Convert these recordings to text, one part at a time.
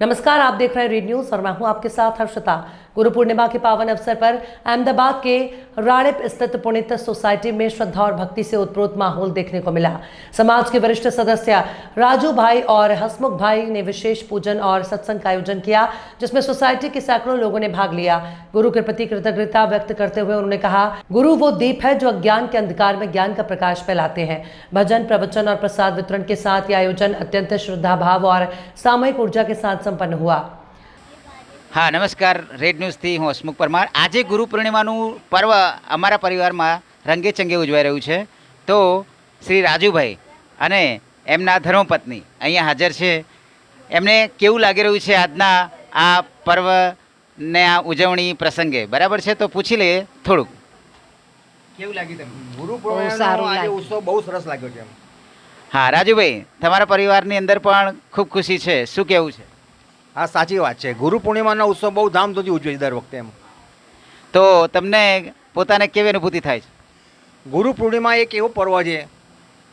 नमस्कार आप देख रहे हैं रीड न्यूज और मैं हूं आपके साथ हर्षिता गुरु पूर्णिमा के पावन अवसर पर अहमदाबाद के राड़िप स्थित पुणित सोसाइटी में श्रद्धा और भक्ति से उत्प्रोत माहौल देखने को मिला। समाज के वरिष्ठ सदस्य राजू भाई और हसमुख भाई ने विशेष पूजन और सत्संग का आयोजन किया, जिसमें सोसाइटी के सैकड़ों लोगों ने भाग लिया। गुरु के प्रति कृतज्ञता व्यक्त करते हुए उन्होंने कहा, गुरु वो दीप है जो अज्ञान के अंधकार में ज्ञान का प्रकाश फैलाते हैं। भजन, प्रवचन और प्रसाद वितरण के साथ यह आयोजन अत्यंत श्रद्धा भाव और सामूहिक ऊर्जा के साथ संपन्न हुआ। હા નમસ્કાર. રેડ ન્યૂઝથી હું હસમુખ પરમાર. આજે ગુરુ પૂર્ણિમાનું પર્વ અમારા પરિવારમાં રંગે ચંગે ઉજવાઈ રહ્યું છે. તો શ્રી રાજુભાઈ અને એમના ધર્મપત્ની અહીંયા હાજર છે. એમને કેવું લાગી રહ્યું છે આજના આ પર્વને આ ઉજવણી પ્રસંગે? બરાબર છે? તો પૂછી લઈએ થોડુંક. કેવું લાગ્યું તમને? ગુરુ પૂર્ણિમાનો. ઉત્સવ બહુ સરસ લાગ્યો છે હા રાજુભાઈ તમારા પરિવારની અંદર પણ ખૂબ ખુશી છે. શું કહેવું છે? હા સાચી વાત છે. ગુરુ પૂર્ણિમાનો ઉત્સવ બહુ ધામધૂમથી ઉજવે છે દર વખતે એમ. તો તમને પોતાને કેવી અનુભૂતિ થાય છે? ગુરુ પૂર્ણિમા એક એવો પર્વ છે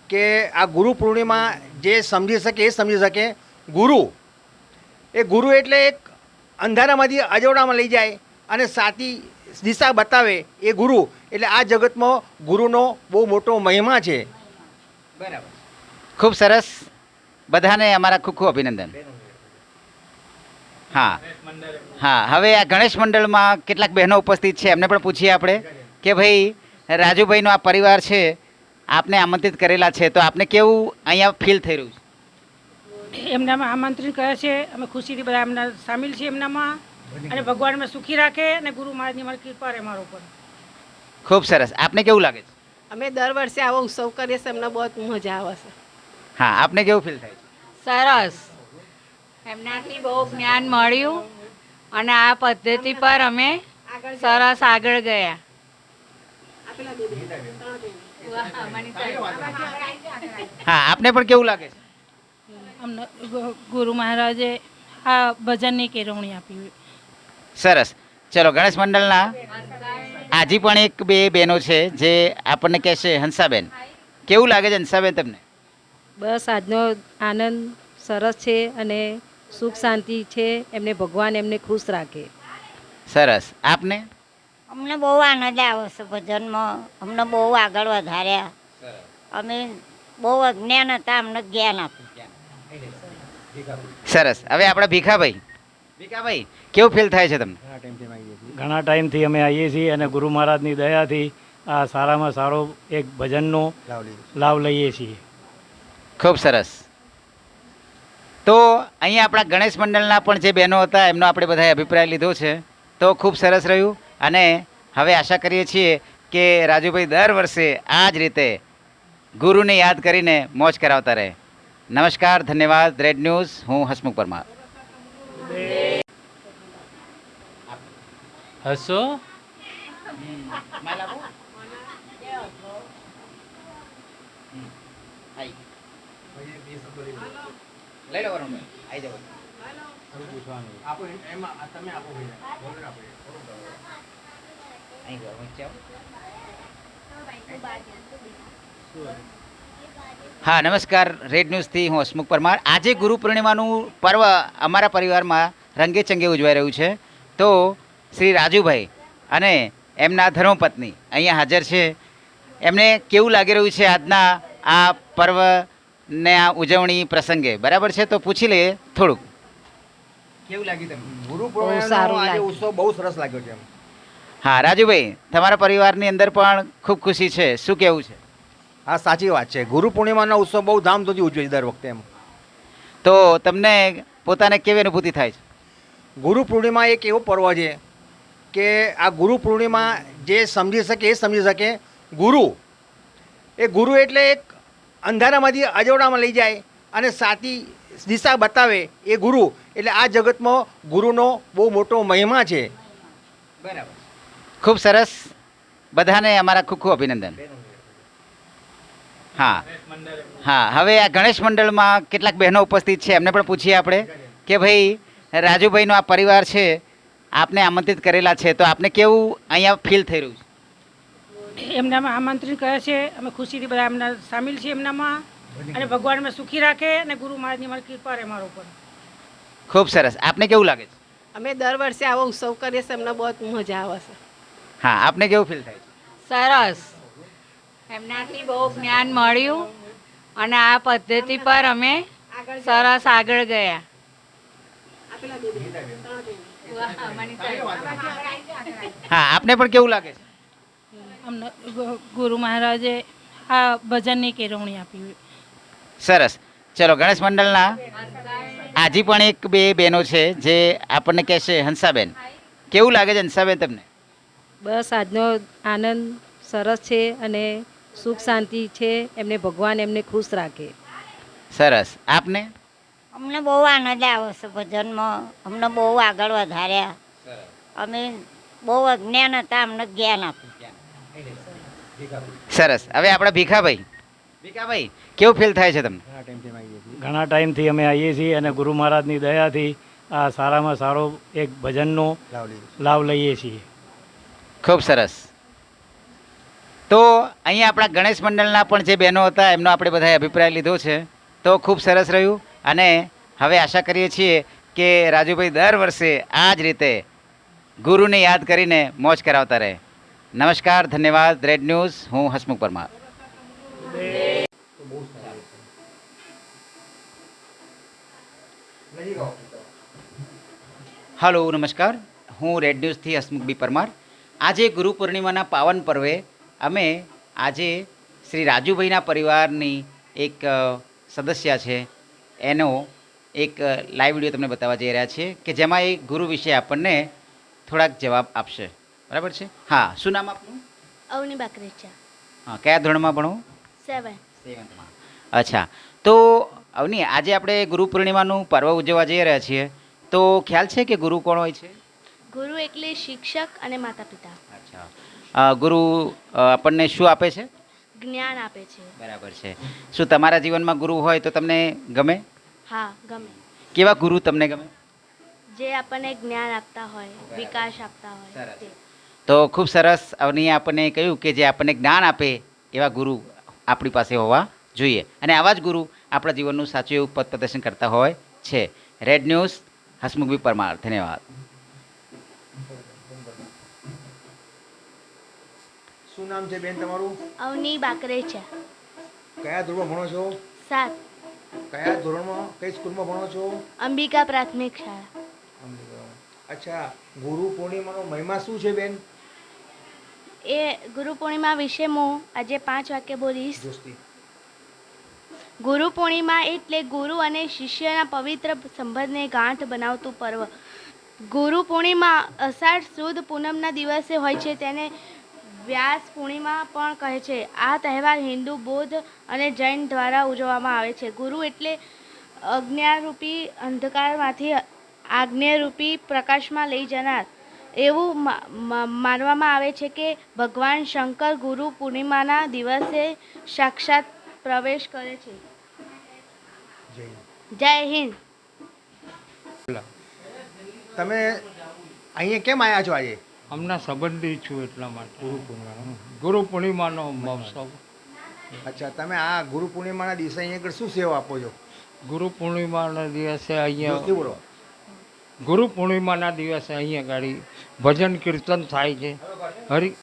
કે આ ગુરુ પૂર્ણિમા જે સમજી શકે એ સમજી શકે. ગુરુ એ ગુરુ એટલે એક અંધારામાંથી અજોડામાં લઈ જાય અને સાચી દિશા બતાવે એ ગુરુ. એટલે આ જગતમાં ગુરુનો બહુ મોટો મહિમા છે. બરાબર. ખૂબ સરસ. બધાને અમારા ખૂબ ખૂબ અભિનંદન. હા. હા હવે આ ગણેશ મંડળમાં કેટલાક બહેનો ઉપસ્થિત છે એમને પણ પૂછીએ આપણે કે ભાઈ રાજુભાઈનો આ પરિવાર છે આપને આમંત્રિત કરેલા છે તો આપને કેવું અહીંયા ફીલ થઈ રહ્યું છે? એમનામાં આમંત્રણ કર્યા છે અમે ખુશીથી બધા એમના સામેલ છીએ એમનામાં અને ભગવાન અમે સુખી રાખે અને ગુરુ મહારાજની મારી કૃપા રહે મારો ઉપર. ખૂબ સરસ. આપને કેવું લાગે છે? અમે દર વર્ષે આવો ઉત્સવ કરીએ છીએ અમને બહુ મજા આવે છે. હા આપને કેવું ફીલ થાય છે? સરસ. એમનાથી બહુ જ્ઞાન મળ્યું અને આ પદ્ધતિ પર અમે સરસ આગળ ગયા. હા આપને પણ કેવું લાગે છે? અમને ગુરુ મહારાજે આ ભજનની કેળવણી આપી સરસ. ચલો ગણેશ મંડળના આજી પણ એક બે બહેનો છે જે આપણને કહેશે હંસાબેન કેવું લાગે છે હંસાબેન તમને? બસ આજનો આનંદ સરસ છે અને સુખ શાંતિ છે એમને ભગવાન એમને ખુશ રાખે. સરસ. આપને? અમને બહુ આનંદ આવે છે ભજનમાં. અમને બહુ આગળ વધાર્યા. અમે બહુ અજ્ઞાન હતા અમને જ્ઞાન આપ્યું. સરસ. હવે આપણા ભીખાભાઈ. ભીખાભાઈ કેવું ફીલ થાય છે તમને? ઘણા ટાઈમથી અમે આવીએ છીએ. અને ગુરુ મહારાજની દયાથી આ સારામાં સારો એક ભજનનો લાભ લઈએ છીએ. ખૂબ સરસ. તો અહીંયા આપણા ગણેશ મંડળના પણ જે બહેનો હતા એમનો આપણે બધાએ અભિપ્રાય લીધો છે. તો ખૂબ સરસ રહ્યું અને હવે આશા કરીએ છીએ કે રાજુભાઈ દર વર્ષે આ જ રીતે ગુરુને યાદ કરીને મોજ કરાવતા રહે. નમસ્કાર ધન્યવાદ. રેડ ન્યૂઝ હું હસમુખ પરમાર. હસો? લઈ લો વરુણભાઈ આવી અહીં વચ્ચે આવો. હા નમસ્કાર રેડ ન્યૂઝથી હું હસમુખ પરમાર. આજે ગુરુ પૂર્ણિમાનું પર્વ અમારા પરિવારમાં રંગે ચંગે ઉજવાઈ રહ્યું છે. તો શ્રી રાજુભાઈ અને એમના ધર્મપત્ની અહીંયા હાજર છે. એમને કેવું લાગી રહ્યું છે આજના આ પર્વને આ ઉજવણી પ્રસંગે. બરાબર છે? તો પૂછી લઈએ થોડુંક. કેવું લાગ્યું તમને? ગુરુ આજે ઉત્સવ બહુ સરસ લાગ્યો છે એમ. હા રાજુભાઈ તમારા પરિવારની અંદર પણ ખૂબ ખુશી છે. શું કહેવું છે? હા સાચી વાત છે. ગુરુ પૂર્ણિમાનો ઉત્સવ બહુ ધામધૂમથી ઉજવે છે દર વખતે એમ. તો તમને પોતાને કેવી અનુભૂતિ થાય છે? ગુરુ પૂર્ણિમા એક એવો પર્વ છે કે આ ગુરુ પૂર્ણિમા જે સમજી શકે એ સમજી શકે. ગુરુ એ ગુરુ એટલે એક અંધારામાંથી અજોડામાં લઈ જાય અને સાચી દિશા બતાવે એ ગુરુ. એટલે આ જગતમાં ગુરુનો બહુ મોટો મહિમા છે. બરાબર. ખૂબ સરસ. બધાને અમારા ખૂબ ખૂબ અભિનંદન. હા. હા, હવે આ ગણેશ મંડળમાં કેટલાક બહેનો ઉપસ્થિત છે, એમને પણ પૂછીએ આપણે કે ભાઈ, રાજુભાઈનો આ પરિવાર છે, આપને આમંત્રિત કરેલા છે, તો આપને કેવું અહીંયા ફીલ થઈ રહ્યું છે? એમનામાં આમંત્રિત કરે છે. અમે ખુશીથી બધા એમના સામેલ છીએ એમનામાં. અને ભગવાન અમે સુખી રાખે અને ગુરુ મહારાજની મારી કૃપા રહે મારા ઉપર. ખૂબ સરસ. આપને કેવું લાગે છે? અમે દર વર્ષે આવો ઉત્સવ કરીએ છીએ અમને બહુ મજા આવે છે. હા આપને કેવું ફીલ થાય છે? સરસ. એમનાથી બહુ જ્ઞાન મળ્યું અને આ પદ્ધતિ પર અમે સરસ આગળ ગયા. હા આપને પણ કેવું લાગે છે? અમને ગુરુ મહારાજે આ ભજનની કેળવણી આપી સરસ. ચલો ગણેશ મંડળના આજે પણ એક બે બહેનો છે જે આપણને કહેશે હંસાબેન કેવું લાગે છે હંસાબેન તમને? બસ આજનો આનંદ સરસ છે અને સુખ શાંતિ છે. એમને ભગવાન એમને ખુશ રાખે. સરસ. આપને? અમને બહુ આનંદ આવે છે ભજનમાં. અમને બહુ આગળ વધાર્યા. અમે બહુ અજ્ઞાન હતા અમને જ્ઞાન આપ્યું. સરસ. હવે આપણા ભીખાભાઈ. ભીખાભાઈ કેવું ફીલ થાય છે તમને? ઘણા ટાઈમથી અમે આવીએ છીએ. અને ગુરુ મહારાજની દયાથી આ સારામાં સારો એક ભજનનો લાભ લઈએ છીએ. ખૂબ સરસ. તો અહીંયા આપણા ગણેશ મંડળના પણ જે બહેનો હતા એમનો આપણે બધાએ અભિપ્રાય લીધો છે. તો ખૂબ સરસ રહ્યું. અને હવે આશા કરીએ છીએ કે રાજુભાઈ દર વર્ષે આ જ રીતે ગુરુને યાદ કરીને મોજ કરાવતા રહે. નમસ્કાર, ધન્યવાદ. રેડ ન્યૂઝ હું હસમુખ પરમાર. હલો નમસ્કાર. હું રેડ ન્યૂઝથી હસમુખ બી પરમાર. આજે ગુરુ પૂર્ણિમાના પાવન પર્વે. અમે આજે શ્રી રાજુભાઈના પરિવારની એક સદસ્ય છે. એનો એક લાઈવ વીડિયો તમને બતાવવા જઈ રહ્યા છીએ કે જેમાં એ ગુરુ વિશે આપણને થોડાક જવાબ આપશે. બરાબર છે? હા. શું નામ આપનું? અવની બાકરેચા. હા કયા ધોરણમાં ભણો? સેવન. સેવન્થમાં અચ્છા. તો અવની આજે આપણે ગુરુ પૂર્ણિમાનું પર્વ ઉજવવા જઈ રહ્યા છીએ. તો ખ્યાલ છે કે ગુરુ કોણ હોય છે? ગુરુ એટલે શિક્ષક અને માતા પિતા અચ્છા ગુરુ આપણને શું આપે છે? જ્ઞાન આપે છે. બરાબર છે. શું તમારા જીવનમાં ગુરુ હોય તો તમને ગમે? હા ગમે. કેવા ગુરુ તમને ગમે? જે આપણને જ્ઞાન આપતા હોય વિકાસ આપતા હોય. સરસ. તે. ખૂબ સરસ. અવનીએ આપણને કહ્યું કે જે આપણને જ્ઞાન આપે એવા ગુરુ આપણી પાસે હોવા જોઈએ. અને આવા જ ગુરુ આપણા જીવનનું સાચું એવું પથ પ્રદર્શન કરતા હોય છે. Red news Hasmukhbhai Parmar. ધન્યવાદ. શું નામ છે બેન તમારું? અવની બાકરેચા કયા ધોરણમાં ભણો છો? સાત. કયા ધોરણમાં? કઈ સ્કૂલમાં ભણો છો? અંબિકા પ્રાથમિક શાળા. અચ્છા ગુરુ પૂર્ણિમાનો મહિમા શું છે બેન? એ ગુરુ પૂર્ણિમા વિશે હું આજે પાંચ વાક્ય બોલીશ. ગુરુ પૂર્ણિમા એટલે ગુરુ અને શિષ્યના પવિત્ર સંબંધને ગાંઠ બનાવતું પર્વ. ગુરુ પૂર્ણિમા અષાઢ સુદ પૂનમના દિવસે હોય છે તેને વ્યાસ પૂર્ણિમા પણ કહે છે. આ તહેવાર હિન્દુ બૌદ્ધ અને જૈન દ્વારા ઉજવવામાં આવે છે. ગુરુ એટલે અજ્ઞારૂપી અંધકારમાંથી આજ્ઞારૂપી પ્રકાશમાં લઈ જનાર. એવું માનવામાં આવે છે કે ભગવાન શંકર ગુરુ પૂર્ણિમાના દિવસે સાક્ષાત પ્રવેશ કરે છે. જય હિન્દ. તમે અહીંયા કેમ આવ્યા છો આજે? હમણાં સંબંધી છું એટલા માટે. ગુરુ પૂર્ણિમા ગુરુ પૂર્ણિમાનો મહોત્સવ. અચ્છા તમે આ ગુરુ પૂર્ણિમાના દિવસે અહીંયા આગળ શું સેવા આપો છો? ગુરુ પૂર્ણિમાના દિવસે અહીંયા બોલો. ગુરુ પૂર્ણિમાના દિવસે અહીંયા ગાડી ભજન કીર્તન થાય છે. હરિ